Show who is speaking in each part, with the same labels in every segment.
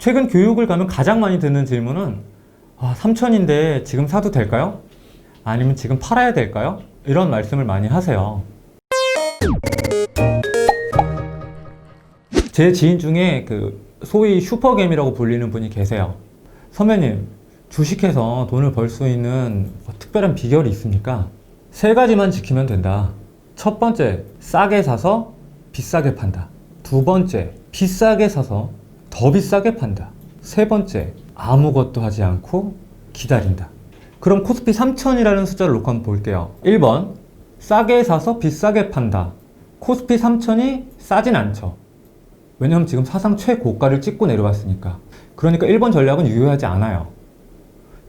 Speaker 1: 최근 교육을 가면 가장 많이 듣는 질문은 아, 3천인데 지금 사도 될까요? 아니면 지금 팔아야 될까요? 이런 말씀을 많이 하세요. 제 지인 중에 그 소위 슈퍼겜이라고 불리는 분이 계세요. 선배님, 주식해서 돈을 벌 수 있는 뭐 특별한 비결이 있습니까? 세 가지만 지키면 된다. 첫 번째, 싸게 사서 비싸게 판다. 두 번째, 비싸게 사서 더 비싸게 판다. 세 번째, 아무것도 하지 않고 기다린다. 그럼 코스피 3000이라는 숫자를 놓고 한번 볼게요. 1번, 싸게 사서 비싸게 판다. 코스피 3000이 싸진 않죠. 왜냐하면 지금 사상 최고가를 찍고 내려왔으니까. 그러니까 1번 전략은 유효하지 않아요.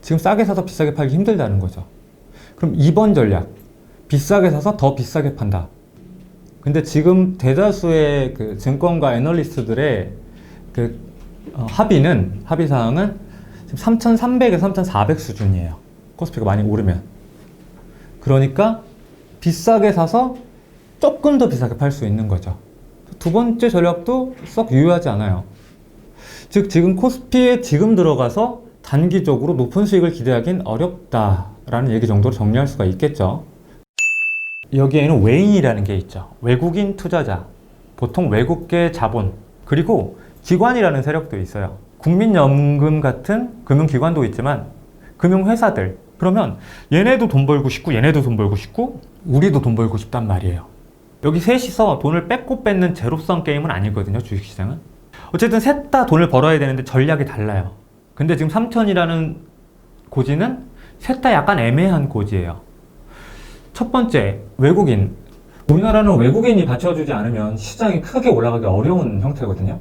Speaker 1: 지금 싸게 사서 비싸게 팔기 힘들다는 거죠. 그럼 2번 전략. 비싸게 사서 더 비싸게 판다. 근데 지금 대다수의 그 증권가 애널리스트들의 그 어, 합의는, 합의 사항은 지금 3,300에서 3,400 수준이에요. 코스피가 많이 오르면. 그러니까 비싸게 사서 조금 더 비싸게 팔 수 있는 거죠. 두 번째 전략도 썩 유효하지 않아요. 즉, 지금 코스피에 지금 들어가서 단기적으로 높은 수익을 기대하긴 어렵다라는 얘기 정도로 정리할 수가 있겠죠. 여기에는 외인이라는 게 있죠. 외국인 투자자, 보통 외국계 자본, 그리고 기관이라는 세력도 있어요. 국민연금 같은 금융기관도 있지만 금융회사들. 그러면 얘네도 돈 벌고 싶고 얘네도 돈 벌고 싶고 우리도 돈 벌고 싶단 말이에요. 여기 셋이서 돈을 뺏고 뺏는 제로성 게임은 아니거든요, 주식시장은. 어쨌든 셋 다 돈을 벌어야 되는데 전략이 달라요. 근데 지금 3천이라는 고지는 셋 다 약간 애매한 고지예요. 첫 번째, 외국인. 우리나라는 외국인이 받쳐주지 않으면 시장이 크게 올라가기 어려운 형태거든요.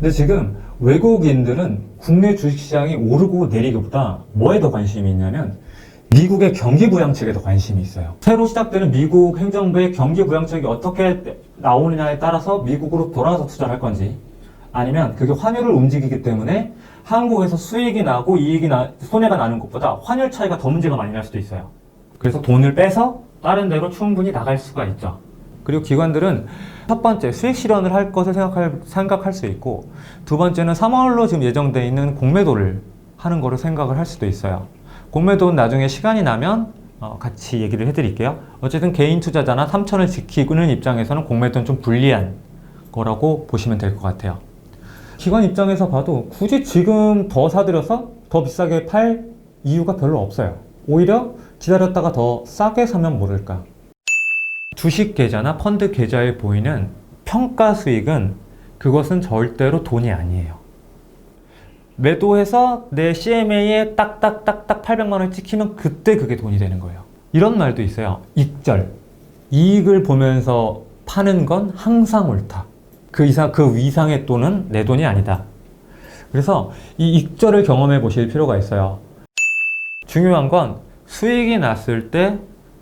Speaker 1: 근데 지금 외국인들은 국내 주식시장이 오르고 내리기보다 뭐에 더 관심이 있냐면 미국의 경기 부양책에 더 관심이 있어요. 새로 시작되는 미국 행정부의 경기 부양책이 어떻게 나오느냐에 따라서 미국으로 돌아가서 투자를 할 건지 아니면 그게 환율을 움직이기 때문에 한국에서 수익이 나고 이익이 나, 손해가 나는 것보다 환율 차이가 더 문제가 많이 날 수도 있어요. 그래서 돈을 빼서 다른 데로 충분히 나갈 수가 있죠. 그리고 기관들은 첫 번째 수익 실현을 할 것을 생각할, 생각할 수 있고 두 번째는 3월로 지금 예정돼 있는 공매도를 하는 거를 생각을 할 수도 있어요. 공매도는 나중에 시간이 나면 어, 같이 얘기를 해드릴게요. 어쨌든 개인 투자자나 3천을 지키는 입장에서는 공매도는 좀 불리한 거라고 보시면 될 것 같아요. 기관 입장에서 봐도 굳이 지금 더 사들여서 더 비싸게 팔 이유가 별로 없어요. 오히려 기다렸다가 더 싸게 사면 모를까. 주식 계좌나 펀드 계좌에 보이는 평가 수익은 그것은 절대로 돈이 아니에요. 매도해서 내 CMA에 딱딱딱딱 800만 원을 찍히면 그때 그게 돈이 되는 거예요. 이런 말도 있어요. 익절. 이익을 보면서 파는 건 항상 옳다. 그 이상, 그 위상의 돈은 내 돈이 아니다. 그래서 이 익절을 경험해 보실 필요가 있어요. 중요한 건 수익이 났을 때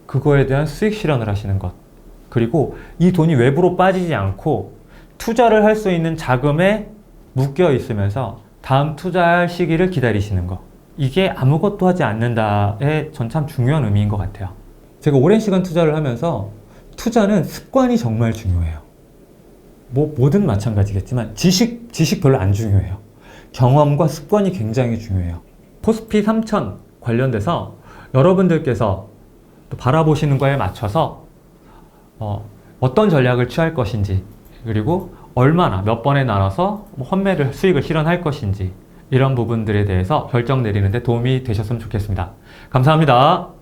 Speaker 1: 그거에 대한 수익 실현을 하시는 것. 그리고 이 돈이 외부로 빠지지 않고 투자를 할 수 있는 자금에 묶여 있으면서 다음 투자할 시기를 기다리시는 것. 이게 아무것도 하지 않는다의 전 참 중요한 의미인 것 같아요. 제가 오랜 시간 투자를 하면서 투자는 습관이 정말 중요해요. 뭐 뭐든 마찬가지겠지만 지식 지식 별로 안 중요해요. 경험과 습관이 굉장히 중요해요. 코스피 3000 관련돼서 여러분들께서 또 바라보시는 거에 맞춰서 어, 어떤 전략을 취할 것인지 그리고 얼마나 몇 번에 나눠서 뭐 환매를 수익을 실현할 것인지 이런 부분들에 대해서 결정 내리는 데 도움이 되셨으면 좋겠습니다. 감사합니다.